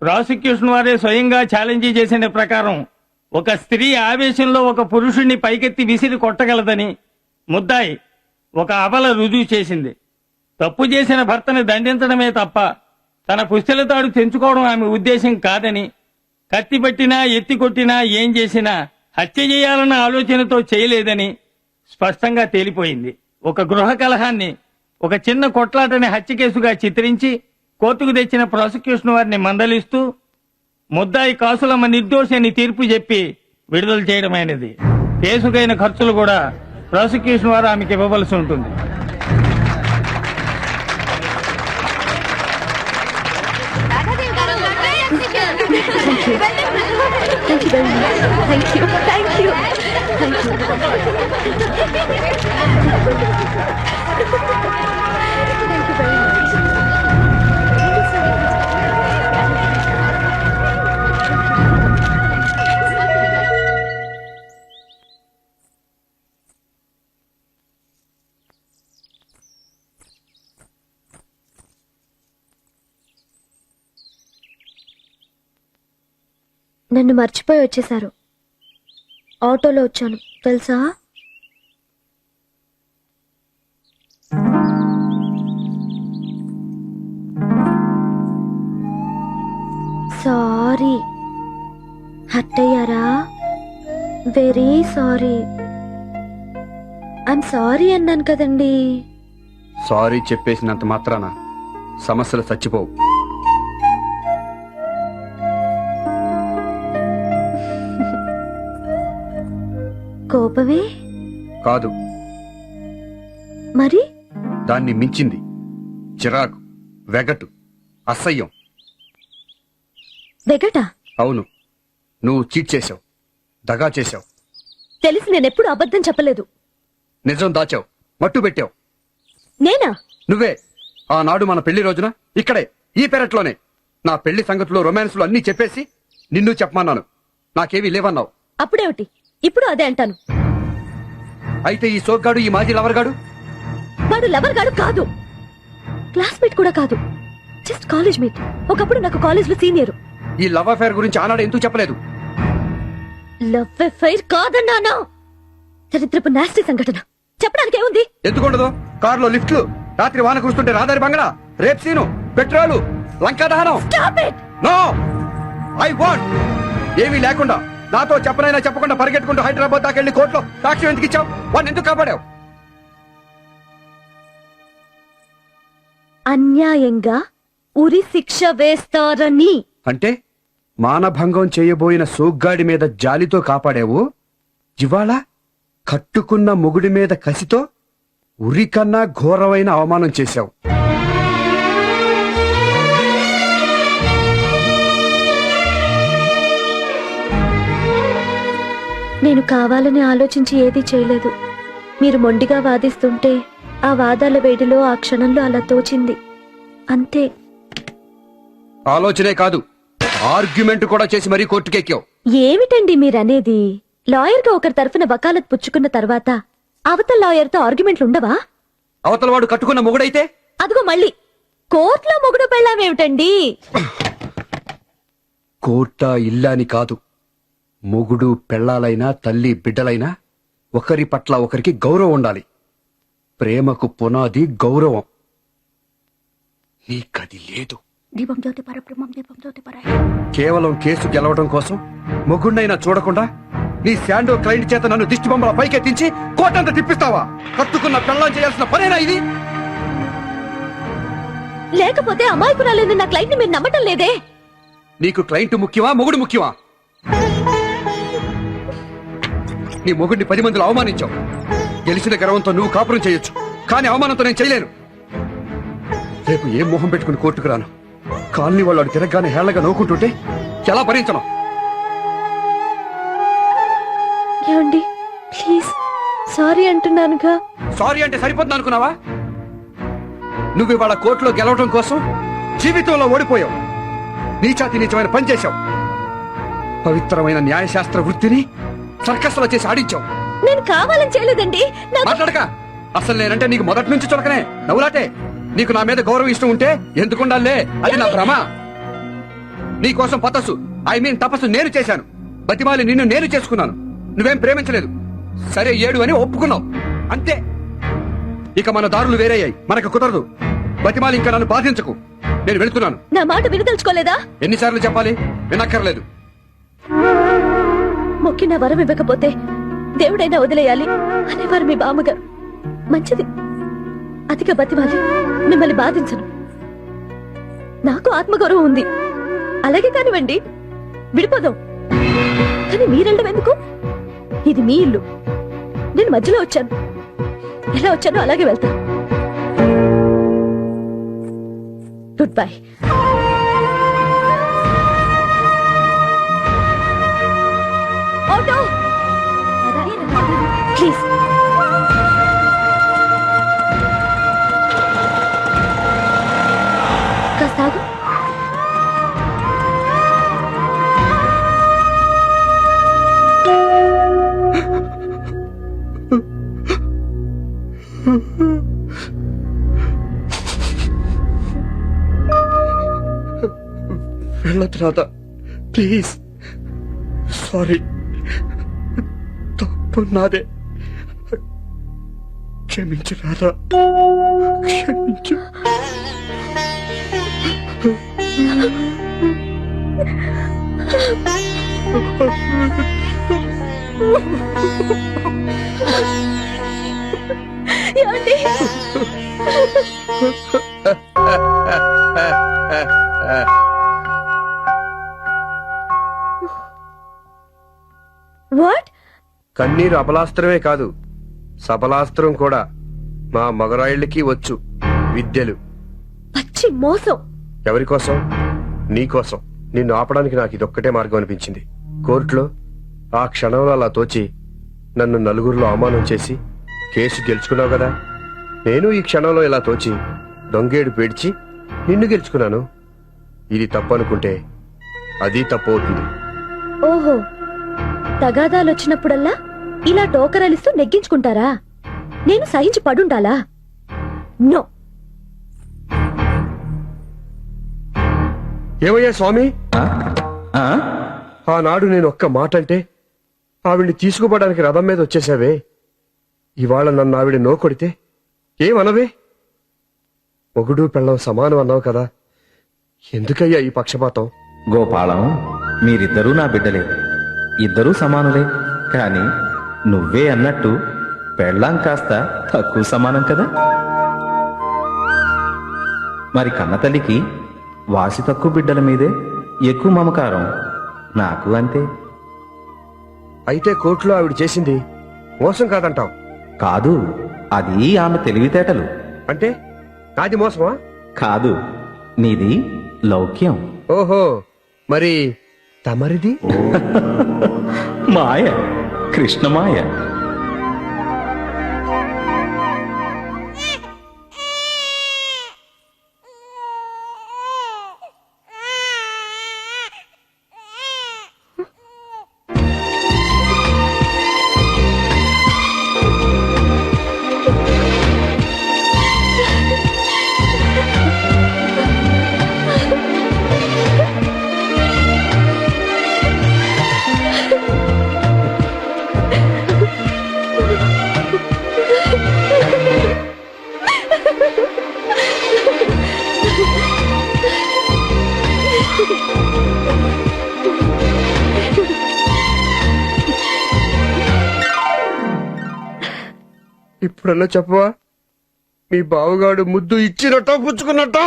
Prosecution వారే స్వయంగా challenge చేసిన ప్రకారం ఒక స్త్రీ ఆవేశంలో ఒక పురుషుణ్ణి పైకెత్తి విసిరి కొట్టగలదని ముద్దాయి ఒక అబల రుజువు చేసింది. తప్పు చేసిన భర్తని దండించడమే తప్ప తన పుస్తెలతాడు తెంచుకోవడం ఆమె ఉద్దేశం కాదని కత్తి పట్టినా ఎత్తి కొట్టినా ఏం చేసినా హత్య చేయాలన్న ఆలోచనతో చేయలేదని స్పష్టంగా తేలిపోయింది. ఒక గృహ కలహాన్ని ఒక చిన్న కొట్లాటని హత్య కేసుగా చిత్రించి కోర్టుకు తెచ్చిన ప్రాసిక్యూషన్ వారిని మందలిస్తూ ముద్దాయి కాసులమ్మ నిర్దోషి అని తీర్పు చెప్పి విడుదల చేయడమైనది కేసుకైన ఖర్చులు కూడా ప్రాసిక్యూషన్ వారు ఆమెకి ఇవ్వవలసి ఉంటుంది Thank you. Thank you. Thank you. నన్ను మర్చిపోయి వచ్చేశారు. ఆటోలో వచ్చాను. తెలుసా? Sorry. హట్టయ్యారా? Very sorry. I'm sorry అన్నాను కదండి. సారీ చెప్పేసినంత మాత్రాన సమస్యలు చచ్చిపోవు. కోపమే? కాదు. మరి? దాన్ని మించింది. చిరాకు వెగటు అసహ్యం. వెగట? అవును. నువ్వు చీట్ చేశావు. దగా చేశావు. తెలిసి నేనెప్పుడు అబద్ధం చెప్పలేదు. నిజం దాచావు. మట్టు పెట్టావు. నేనా? నువ్వే. ఆనాడు మన పెళ్ళి రోజున ఇక్కడే ఈ పెరట్లోనే. నా పెళ్ళి సంగతులు రొమాన్స్లు అన్నీ చెప్పేసి నిన్ను చెప్పమన్నాను. నాకేమీ లేవన్నావు. అప్పుడేమిటి? ఇప్పుడు అదే అంటాను. అయితే ఈ సోగ్గాడు ఈ మాజీ లవర్గాడు? వాడు లవర్ గాడు కాదు. క్లాస్మేట్ కూడా కాదు. జస్ట్ కాలేజ్ మేట్ ఒకప్పుడు నాకు కాలేజ్లో సీనియర్. ఈ లవ్ అఫైర్ గురించి ఆనాడు ఎందుకు చెప్పలేదు? లవ్ ఫైర్ కాదన్నానా? చరిత్రపు నాస్టి సంఘటన. చెప్పడానికి ఏముంది? ఎందుకుండదు? కారులో లిఫ్ట్లు. రాత్రి వాన కురుస్తుంటే రాదారి బంగళా. Rape scene. పెట్రోలు. లంకా దహనం! నో! I want! ఏమీ లేకుండా. నాతో చెప్పనైనా చెప్పకుండా పరిగెట్టుకుంటూ హైదరాబాద్ దాకా వెళ్ళి కోర్టులో సాక్ష్యం ఎందుకు ఇచ్చావు? వాడిని ఎందుకు కాపాడావు? అన్యాయంగా ఉరి శిక్ష వేస్తారని. అంటే మానభంగం చేయబోయిన సోగ్గాడి మీద జాలితో కాపాడావు? ఇవాళ కట్టుకున్న మొగుడి మీద కసితో ఉరికన్నా ఘోరమైన అవమానం చేశావు. నేను కావాలని ఆలోచించి ఏదీ చేయలేదు. మీరు మొండిగా వాదిస్తుంటే ఆ వాదాల వేడిలో ఆ క్షణంలో అలా తోచింది. అంతే. ఆలోచనే కాదు. ఆర్గ్యుమెంట్ కూడా చేసి మరీ కోర్టుకెక్కావు. ఏమిటండి మీరనేది? లాయర్గా ఒకరి తరఫున వకాలత్ పుచ్చుకున్న తర్వాత అవతల లాయర్తో ఆర్గ్యుమెంట్లు ఉండవా? అవతల వాడు కట్టుకున్న మొగుడైతే? అదిగో మళ్ళీ. కోర్టులో మొగుడు పెళ్ళామేమిటండి? కోర్ట ఇల్లాని కాదు. మొగుడు పెళ్ళాలైనా తల్లి బిడ్డలైనా ఒకరి పట్ల ఒకరికి గౌరవం ఉండాలి. ప్రేమకు పునాది గౌరవం. నీకది లేదు. దీపం జ్యోతి పరబ్రహ్మం దీపం జ్యోతి పరాయ కేవలం కేసు గెలవడం కోసం మొగుడినైనా చూడకుండా నీ శాండో క్లయింట్ చేత నన్ను దిష్టి బొమ్మల పైకెత్తించి కోటంతా తిప్పిస్తావా? కట్టుకున్న పెళ్ళం చేయాల్సిన పనేనా ఇది? లేకపోతే అమాయకురాలేని నా క్లయింట్ మీరు నమ్మటం లేదే? నీకు క్లయింట్ ముఖ్యమా మొగుడు ముఖ్యమా? నీ మొగుడిని పది మందిలో అవమానించావు. గెలిచిన గర్వంతో నువ్వు కాపురం చేయొచ్చు. కానీ అవమానంతో నేను చేయలేను. రేపు ఏం మొహం పెట్టుకుని కోర్టుకు రాను? కాలనీ వాళ్ళు తిరగగానే హేళగా నవ్వుకుంటుంటే ఎలా భరించను? ఏమండి? ప్లీజ్. సారీ అంటున్నానుగా. సారీ అంటే సరిపోతుంది అనుకున్నావా? నువ్వు ఇవాళ కోర్టులో గెలవడం కోసం జీవితంలో ఓడిపోయావు. నీచాతి నీచమైన పని చేశావు. పవిత్రమైన న్యాయశాస్త్ర వృత్తిని సర్కస్లో చేసి ఆడించావు. నేను కావాలని చేయలేదండి. మాట్లాడక. అసలు నేనంటే నీకు మొదటి నుంచి చులకనే. నవ్వులాటే. నీకు నా మీద గౌరవం ఇష్టం ఉంటే ఎందుకుండాలే? అది నా భ్రమ. నీ కోసం పతస్సు ఐ మీన్ తపస్సు నేను చేశాను. బతిమాలి నిన్ను నేను చేసుకున్నాను. నువ్వేం ప్రేమించలేదు. సరే ఏడు అని ఒప్పుకున్నావు. అంతే. ఇక మన దారులు వేరయ్యాయి. మనకు కుదరదు. బతిమాలి ఇంకా నన్ను బాధించకు. నేను వెళ్తున్నాను. నా మాట వినదలుచుకోలేదా? ఎన్నిసార్లు చెప్పాలి? వినక్కర్లేదు. మొక్కిన వరం ఇవ్వకపోతే దేవుడైనా వదిలేయాలి అనేవారు మీ బామ్మగారు. మంచిది. అధిక బతివాలి మిమ్మల్ని బాధించను. నాకు ఆత్మగౌరవం ఉంది. అలాగే కానివ్వండి. విడిపోదాం. కానీ మీరెళ్ళడం ఎందుకు? ఇది మీ ఇల్లు. నేను మధ్యలో వచ్చాను. ఎలా వచ్చానో అలాగే వెళ్తాను గుడ్ బై ప్లీజ్ కాస్త ఆగు. రాధా ప్లీజ్. సారీ. తప్పు నాదే. క్షమించు. రాధా క్షమించు వాట్? కన్నీరు అబలాస్త్రమే కాదు. సబలాస్త్రం కూడా మా మగరాయిళ్ళకి వచ్చు. విద్యలు. పచ్చి మోసం. ఎవరి కోసం? నీ కోసం. నిన్ను ఆపడానికి నాకు ఇదొక్కటే మార్గం అనిపించింది. కోర్టులో ఆ క్షణంలో అలా తోచి నన్ను నలుగురిలో అవమానం చేసి కేసు గెలుచుకున్నావు కదా? నేను ఈ క్షణంలో ఇలా తోచి దొంగేడు పేడ్చి నిన్ను గెలుచుకున్నాను. ఇది తప్పు అనుకుంటే అది తప్పు అవుతుంది. ఓహో. తగాదాలు వచ్చినప్పుడల్లా ఇలా టోకరలిస్తూ నెగ్గించుకుంటారా? నేను సహించి పడుండాలా? నో. ఏమయ్యా స్వామి? ఆనాడు నేను ఒక్క మాట అంటే ఆవిడ్ని తీసుకుపోవడానికి రథం మీద వచ్చేసావే ఇవాళ నన్ను ఆవిడ నో కొడితే ఏమనవే? మొగుడు పెళ్ళం సమానం అన్నావు కదా. ఎందుకయ్యా ఈ పక్షపాతం? గోపాలం మీరిద్దరూ నా బిడ్డలే. ఇద్దరూ సమానులే. కాని నువ్వే అన్నట్టు పెళ్ళాం కాస్త తక్కువ సమానం కదా? మరి కన్నతల్లికి వాసి తక్కువ బిడ్డల మీదే ఎక్కువ మమకారం నాకు అంతే. అయితే కోర్టులో ఆవిడ చేసింది మోసం కాదంటావు? కాదు అది ఆమె తెలివితేటలు. అంటే నాది మోసమా? కాదు నీది లౌక్యం. ఓహో మరి తమరిది? మాయ. കൃഷ്ണമായ ఇప్పుడన్నా చెప్పవా? మీ బావగాడు ముద్దు ఇచ్చినట్టో పుచ్చుకున్నట్టో?